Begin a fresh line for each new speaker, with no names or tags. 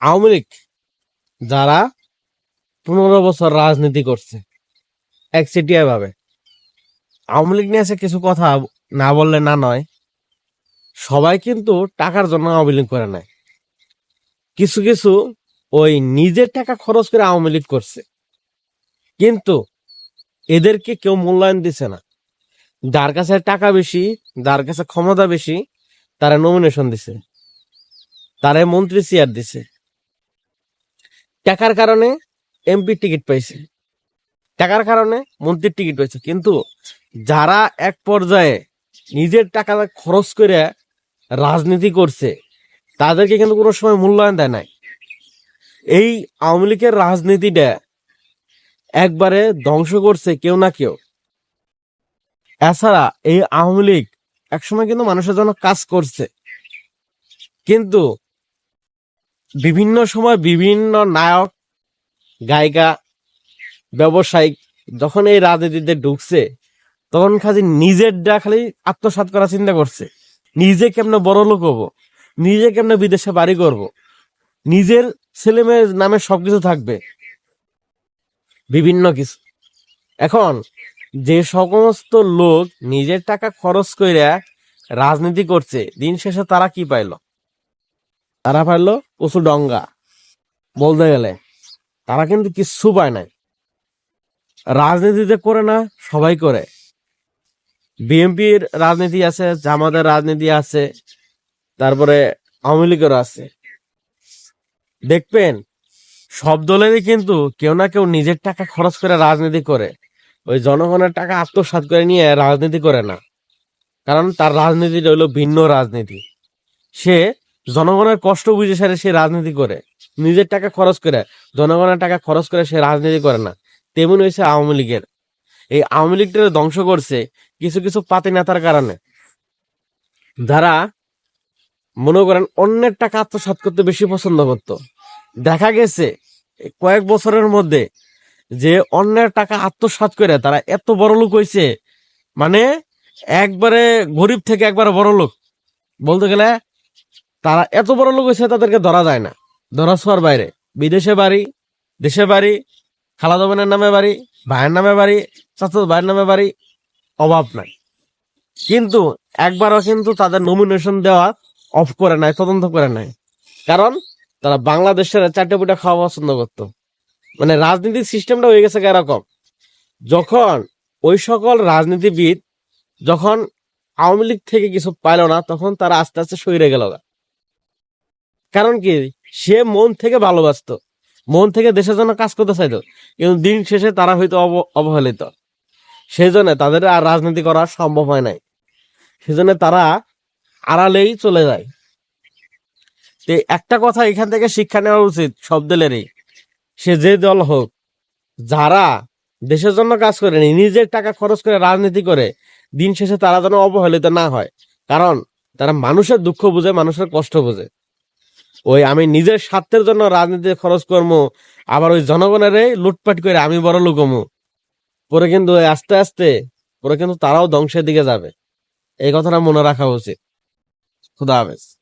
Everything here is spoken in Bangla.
আওয়ামী লীগ যারা পনেরো বছর রাজনীতি করছে একচেটিয়া ভাবে আওয়ামী লীগ নিয়ে এসে কিছু কথা না বললে না নয়, সবাই কিন্তু টাকার জন্য আওয়ামী লীগ করে নাই কিছু কিছু ওই নিজের টাকা খরচ করে আওয়ামী লীগ করছে। কিন্তু এদেরকে কেউ মূল্যায়ন দিছে না। যার কাছে টাকা বেশি, যার কাছে ক্ষমতা বেশি, তারা নমিনেশন দিছে। তারা মন্ত্রী চেয়ার দিছে। টাকার কারণে এমপি টিকিট পাইছে। টাকার কারণে মন্ত্রীর টিকিট পাইছে। কিন্তু যারা এক পর্যায়ে নিজের টাকা খরচ করে রাজনীতি করছে, তাদেরকে কিন্তু কোনো সময় মূল্যায়ন দেয় নাই। এই আওয়ামী লীগের রাজনীতিটা একবারে ধ্বংস করছে কেউ না কেউ। এছাড়া এই আওয়ামী লীগ একসময় কিন্তু মানুষের জন্য কাজ করছে। কিন্তু বিভিন্ন সময় বিভিন্ন নায়ক, গায়িকা, ব্যবসায়িক যখন এই রাজনীতিতে ঢুকছে, তখন খালি নিজেরটা খালি আত্মসাৎ করার চিন্তা করছে। নিজে কেমনে বড় লোক হব? নিজে কেমনে বিদেশে বাড়ি করব। নিজের ছেলে মেয়ের নামে সবকিছু থাকবে। বিভিন্ন কিছু। এখন যে সমস্ত লোক নিজের টাকা খরচ করে রাজনীতি করছে, দিন শেষে তারা কি পাইলো? তারা পাইলো প্রচুর ডঙ্গা। বলতে গেলে তারা কিন্তু কিচ্ছু পায় নাই। রাজনীতিতে করে না, সবাই করে। বিএনপির রাজনীতি আছে, জামাতের রাজনীতি আছে, তারপরে আওয়ামী লীগের আছে। দেখবেন, সব দলেরই কিন্তু কেউ না কেউ নিজের টাকা খরচ করে রাজনীতি করে। ওই জনগণের টাকা আত্মসাৎ করে নিয়ে রাজনীতি করে না। কারণ তার রাজনীতিটা হলো ভিন্ন রাজনীতি। সে জনগণের কষ্ট বুঝে সারে সে রাজনীতি করে। নিজের টাকা খরচ করে। জনগণের টাকা খরচ করে সে রাজনীতি করে না। তেমন হয়েছে আওয়ামী লীগের। এই আওয়ামী লীগটা ধ্বংস করছে কিছু কিছু পাতি নেতার কারণে। যারা মনে করেন অন্যের টাকা আত্মসাৎ করতে বেশি পছন্দ করত। দেখা গেছে কয়েক বছরের মধ্যে যে অন্যের টাকা আত্মসাৎ করে তারা এত বড় লোক হয়েছে। মানে একবারে গরিব থেকে একবারে বড় লোক। বলতে গেলে তারা এত বড় লোক হয়েছে, তাদেরকে ধরা যায় না। ধরা ছোঁয়ার বাইরে। বিদেশে বাড়ি, দেশে বাড়ি খালাদা বোনের নামে বাড়ি, ভাইয়ের নামে বাড়ি চাচা ভাইয়ের নামে বাড়ি, অভাব নাই। কিন্তু একবারও কিন্তু তাদের নমিনেশন দেওয়া অফ করে নাই, তদন্ত করে নাই। কারণ তারা বাংলাদেশের চারটে পুটা খাওয়া পছন্দ করতো। মানে রাজনীতির সিস্টেমটা হয়ে গেছে এরকম। যখন ওই সকল রাজনীতিবিদ যখন আওয়ামী লীগ থেকে কিছু পাইল না, তখন তারা আস্তে আস্তে সইরে গেল কারণ কি, সে মন থেকে ভালোবাসতো। মন থেকে দেশের জন্য কাজ করতে চাইতো, কিন্তু দিন শেষে তারা হয়তো অব- অবহেলিত। সেই জন্য তাদের আর রাজনীতি করা সম্ভব হয় নাই। সেজন্য তারা আড়ালেই চলে যায়। তো একটা কথা এখান থেকে শিক্ষা নেওয়া উচিত সব দলেরই, সে যে দল হোক, যারা দেশের জন্য কাজ করে নিজের টাকা খরচ করে রাজনীতি করে, দিন শেষে তারা যেন অবহেলিত না হয়। কারণ তারা মানুষের দুঃখ বুঝে, মানুষের কষ্ট বুঝে। ওই আমি নিজের স্বার্থের জন্য রাজনীতি খরচ করব আবার ওই জনগণের লুটপাট করে আমি বড় লুকমো। পরে কিন্তু আস্তে আস্তে, পরে কিন্তু তারাও ধ্বংসের দিকে যাবে। এই কথাটা মনে রাখা উচিত। খুদা হাফেজ।